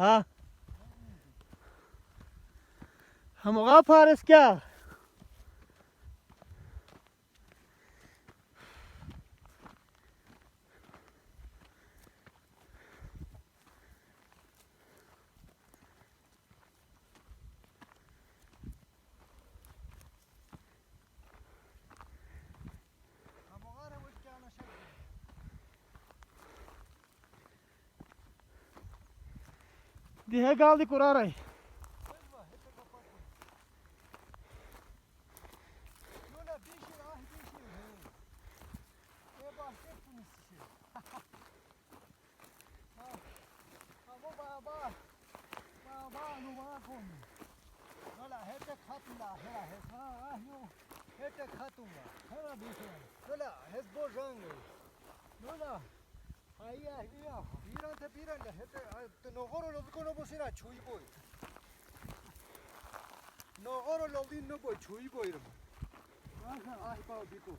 हाँ हम वहाँ फारस क्या Dihe kaldık oraya. Hep de katun var. Hemen bir şey. Böyle hep boşan geliyor. Böyle 아이야 이야. 일한테 비란다 했대. 너거를 놓고 놓으시나 주의보이. 너거를 놓고 놓고 주의보이 아하 아이고 믿고.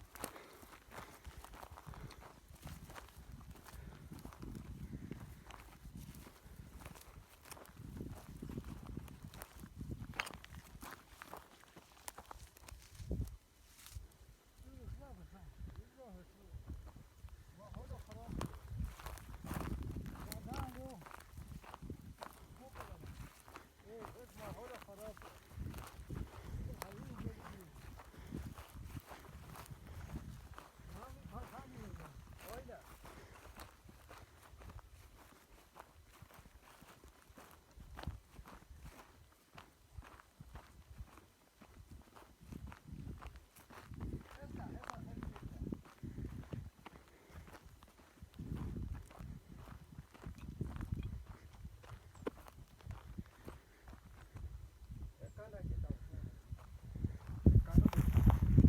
Hold on, hold on.